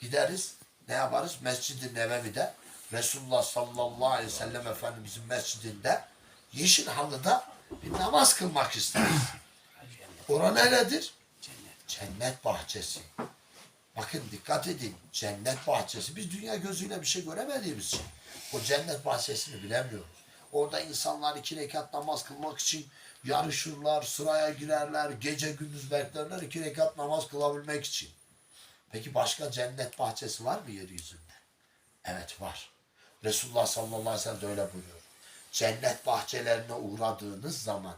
Gideriz. Ne yaparız? Mescid-i Nebevi'de Resulullah sallallahu aleyhi ve sellem Efendimizin mescidinde yeşil halıda bir namaz kılmak isteriz. Ora neredir? Cennet bahçesi. Bakın dikkat edin. Cennet bahçesi. Biz dünya gözüyle bir şey göremediğimiz için o cennet bahçesini bilemiyoruz. Orada insanlar iki rekat namaz kılmak için yarışırlar, sıraya girerler, gece gündüz beklerler iki rekat namaz kılabilmek için. Peki başka cennet bahçesi var mı yeryüzünde? Evet var. Resulullah sallallahu aleyhi ve sellem de öyle buyuruyor. Cennet bahçelerine uğradığınız zaman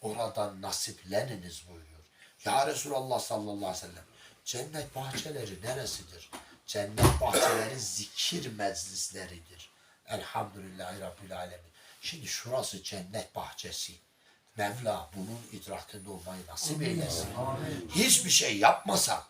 oradan nasipleniniz buyuruyor. Ya Resulallah sallallahu aleyhi ve sellem cennet bahçeleri neresidir? Cennet bahçeleri zikir meclisleridir. Elhamdülillahi Rabbil Alemin. Şimdi şurası cennet bahçesi. Mevla bunun idrakında olmayı nasip eylesin. Hiçbir şey yapmasak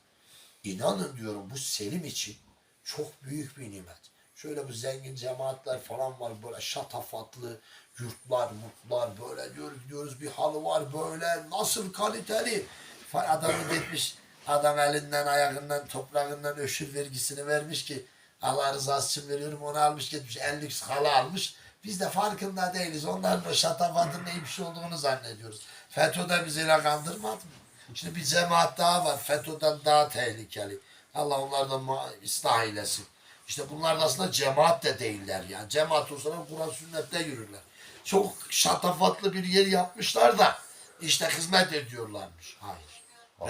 İnanın diyorum bu Selim için çok büyük bir nimet. Şöyle bu zengin cemaatler falan var böyle şatafatlı yurtlar, mutlar böyle diyoruz diyoruz bir halı var böyle nasıl kaliteli. Adamı gitmiş adam elinden ayağından toprağından öşür vergisini vermiş ki Allah rızası için veriyorum onu almış gitmiş en lüks halı almış. Biz de farkında değiliz. Onların o şatafatın neymiş olduğunu zannediyoruz. FETÖ de bizi kandırmadı mı? Şimdi bir cemaat daha var. FETÖ'den daha tehlikeli. Allah onlardan ıslah eylesin. İşte bunlar da aslında cemaat de değiller yani. Cemaat olsalar Kur'an sünnette yürürler. Çok şatafatlı bir yer yapmışlar da işte hizmet ediyorlarmış. Hayır.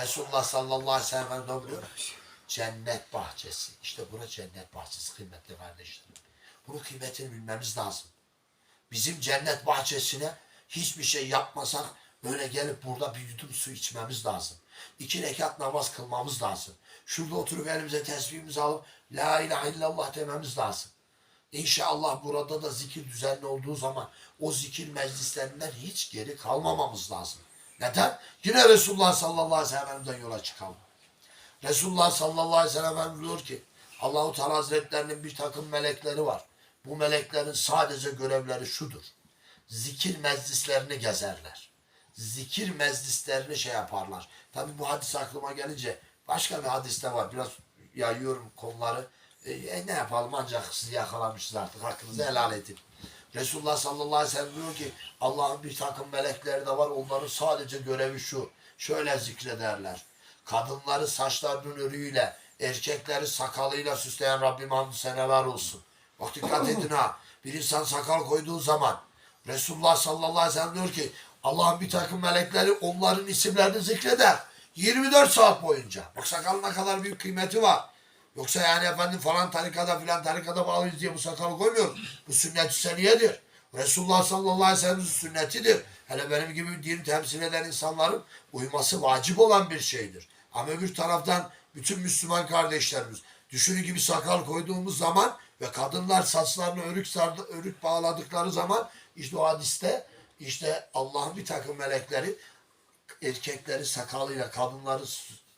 Resulullah sallallahu aleyhi ve sellem ne? Cennet bahçesi. İşte bura cennet bahçesi kıymetli kardeşlerim. Bunun kıymetini bilmemiz lazım. Bizim cennet bahçesine hiçbir şey yapmasak böyle gelip burada bir yudum su içmemiz lazım. İki rekat namaz kılmamız lazım. Şurada oturup elimize tesbihimizi alıp La ilahe illallah dememiz lazım. İnşallah burada da zikir düzenli olduğu zaman o zikir meclislerinden hiç geri kalmamamız lazım. Neden? Yine Resulullah sallallahu aleyhi ve sellem'den yola çıkalım. Resulullah sallallahu aleyhi ve sellem diyor ki Allahu Teala Hazretlerinin bir takım melekleri var. Bu meleklerin sadece görevleri şudur. Zikir meclislerini gezerler. Zikir meclislerini şey yaparlar. Tabi bu hadis aklıma gelince başka bir hadiste var. Biraz yayıyorum konuları. E, e, ne yapalım ancak sizi yakalamışız artık. Hakkınızı helal edin. Resulullah sallallahu aleyhi ve sellem diyor ki Allah'ın bir takım melekleri de var. Onların sadece görevi şu. Şöyle zikrederler. Kadınları saçlarının örüğüyle, erkekleri sakalıyla süsleyen Rabbim hamdü seneler olsun. Bak dikkat edin ha. Bir insan sakal koyduğu zaman Resulullah sallallahu aleyhi ve sellem diyor ki Allah'ın bir takım melekleri onların isimlerini zikreder. 24 saat boyunca. Bak sakalın ne kadar büyük kıymeti var. Yoksa yani efendim falan tarikada filan tarikada bağlıyız diye bu sakalı koymuyor. Bu sünnet-i seniyedir. Resulullah sallallahu aleyhi ve sellem'in sünnetidir. Hele benim gibi dini temsil eden insanların uyması vacip olan bir şeydir. Ama öbür taraftan bütün Müslüman kardeşlerimiz düşünün gibi sakal koyduğumuz zaman ve kadınlar saçlarını örük sardı, örük bağladıkları zaman işte o hadiste işte Allah'ın bir takım melekleri erkekleri sakalıyla kadınları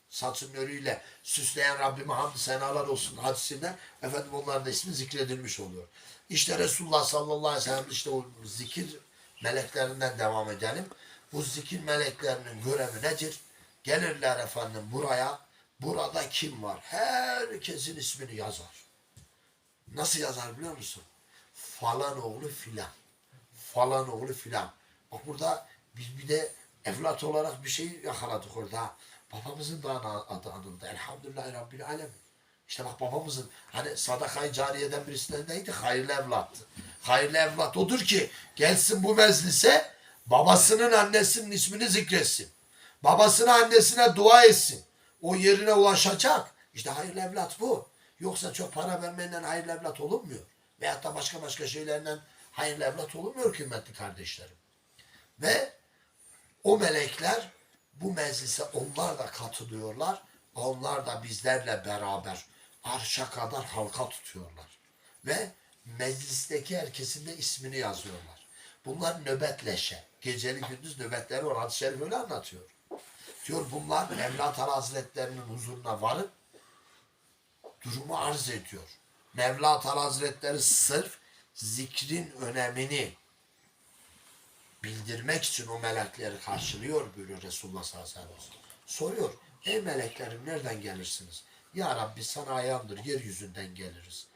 saçın örüyle süsleyen Rabbime hamd senalar olsun hadisinde efendim onların ismi zikredilmiş oluyor. İşte Resulullah sallallahu aleyhi ve sellem işte o zikir meleklerinden devam edelim. Bu zikir meleklerinin görevi nedir? Gelirler efendim buraya. Burada kim var? Herkesin ismini yazar. Nasıl yazar biliyor musun? Falan oğlu filan. Falan oğlu filan. Bak burada biz bir de evlat olarak bir şey yakaladık orada. Babamızın da adı anıldı. Elhamdülillahi Rabbil Alemin. İşte bak babamızın hani sadakayı cariyeden birisinden neydi? Hayırlı evlattı. Hayırlı evlat odur ki gelsin bu meclise babasının annesinin ismini zikretsin. Babasına annesine dua etsin. O yerine ulaşacak. İşte hayırlı evlat bu. Yoksa çok para vermeyle hayırlı evlat olunmuyor. Veyahut da başka başka şeylerle hayırlı evlat olunmuyor kıymetli kardeşlerim. Ve o melekler bu meclise onlar da katılıyorlar. Onlar da bizlerle beraber arşa kadar halka tutuyorlar. Ve meclisteki herkesin de ismini yazıyorlar. Bunlar nöbetleşe. Geceli gündüz nöbetleri var. Hadis-i Şerif öyle anlatıyor. Diyor bunlar Mevla Hazretlerinin huzuruna varıp durumu arz ediyor. Mevla Hazretleri sırf zikrin önemini bildirmek için o melekleri karşılıyor buyuruyor Resulullah sallallahu aleyhi ve sellem. Soruyor, ey meleklerim nereden gelirsiniz? Ya Rabbi sana ayağımdır yeryüzünden geliriz.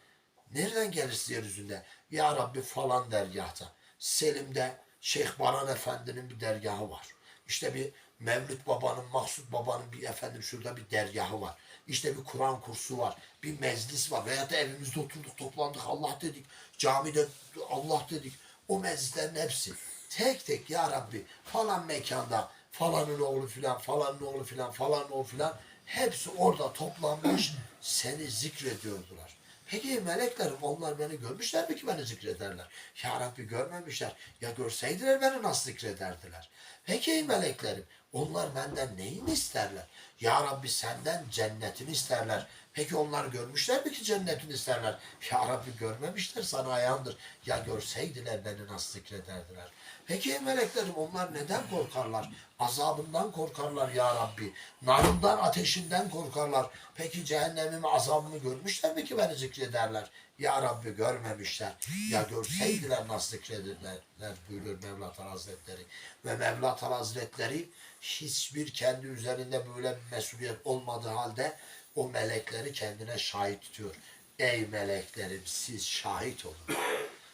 Nereden geliriz yeryüzünde? Ya Rabbi falan dergahta. Selim'de Şeyh Baran Efendi'nin bir dergahı var. İşte bir Mevlüt Baba'nın, Mahsud Baba'nın bir efendim şurada bir dergahı var. İşte bir Kur'an kursu var. Bir meclis var. Veya da evimizde oturduk toplandık Allah dedik. Camide Allah dedik. O meclislerin hepsi. Tek tek ya Rabbi falan mekanda falanın oğlu filan falanın oğlu filan falanın oğlu filan hepsi orada toplanmış seni zikrediyordular. Peki meleklerim onlar beni görmüşler mi ki beni zikrederler? Ya Rabbi görmemişler. Ya görseydiler beni nasıl zikrederdiler? Peki meleklerim onlar benden neyini isterler? Ya Rabbi senden cennetini isterler. Peki onlar görmüşler mi ki cennetini isterler? Ya Rabbi görmemişler sana ayağındır. Ya görseydiler beni nasıl zikrederdiler? Peki meleklerim onlar neden korkarlar? Azabından korkarlar ya Rabbi. Narından, ateşinden korkarlar. Peki cehennemimi, azabımı görmüşler mi ki beni zikrederler? Ya Rabbi görmemişler. Ya görseydiler nasıl zikrederler buyuruyor Mevlat Hazretleri. Ve Mevlat Hazretleri hiçbir kendi üzerinde böyle bir mesuliyet olmadığı halde o melekleri kendine şahit tutuyor. Ey meleklerim siz şahit olun.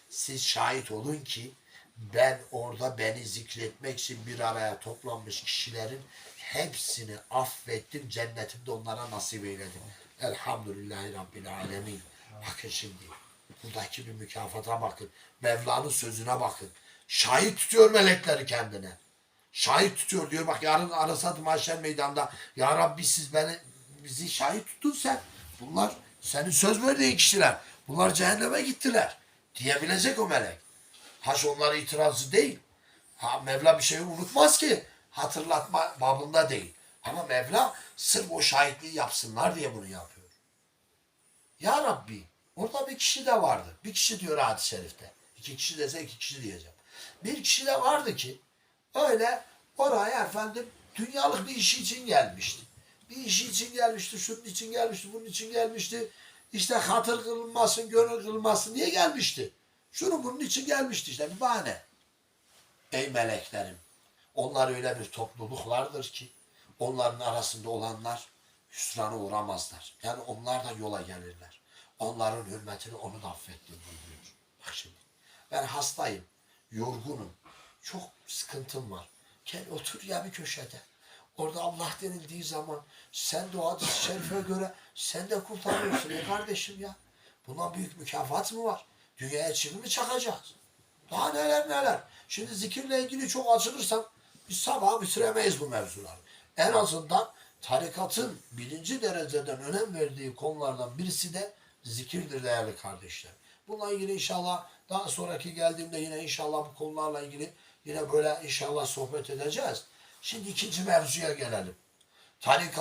Siz şahit olun ki ben orada beni zikretmek için bir araya toplanmış kişilerin hepsini affettim. Cennetimde onlara nasip eyledim. Elhamdülillahi Rabbil Alemin. Bakın şimdi. Buradaki bir mükafata bakın. Mevla'nın sözüne bakın. Şahit tutuyor melekleri kendine. Şahit tutuyor diyor. Bak yarın arasat mahşer meydanda. Ya Rabbi siz beni bizi şahit tuttun sen. Bunlar senin söz verdiğin kişiler. Bunlar cehenneme gittiler. Diyebilecek o melek. Haş onlara itirazı değil. Ha, Mevla bir şeyi unutmaz ki. Hatırlatma babında değil. Ama Mevla sırf o şahitliği yapsınlar diye bunu yapıyor. Ya Rabbi orada bir kişi de vardı. Bir kişi diyor hadis-i şerifte. İki kişi dese iki kişi diyeceğim. Bir kişi de vardı ki öyle oraya efendim dünyalık bir işi için gelmişti. Bir işi için gelmişti, şunun için gelmişti, bunun için gelmişti. İşte hatır kılınmasın, gönül kılınmasın diye gelmişti. Şunun bunun için gelmişti işte bir bahane. Ey meleklerim, onlar öyle bir topluluklardır ki onların arasında olanlar hüsrana uğramazlar. Yani onlar da yola gelirler. Onların hürmetini onu da affettim buyuruyor. Bak şimdi ben hastayım, yorgunum, çok sıkıntım var. Gel otur ya bir köşede. Orada Allah denildiği zaman sen de o hadis-i şerife göre sen de kurtarıyorsun ya kardeşim ya. Buna büyük mükafat mı var? Dünyaya çivi mi çakacağız? Daha neler neler. Şimdi zikirle ilgili çok açılırsam biz sabah bitiremeyiz bu mevzuları. En azından tarikatın birinci dereceden önem verdiği konulardan birisi de zikirdir değerli kardeşler. Bununla ilgili inşallah daha sonraki geldiğimde yine inşallah bu konularla ilgili yine böyle inşallah sohbet edeceğiz. Şimdi ikinci mevzuya gelelim. Tarikat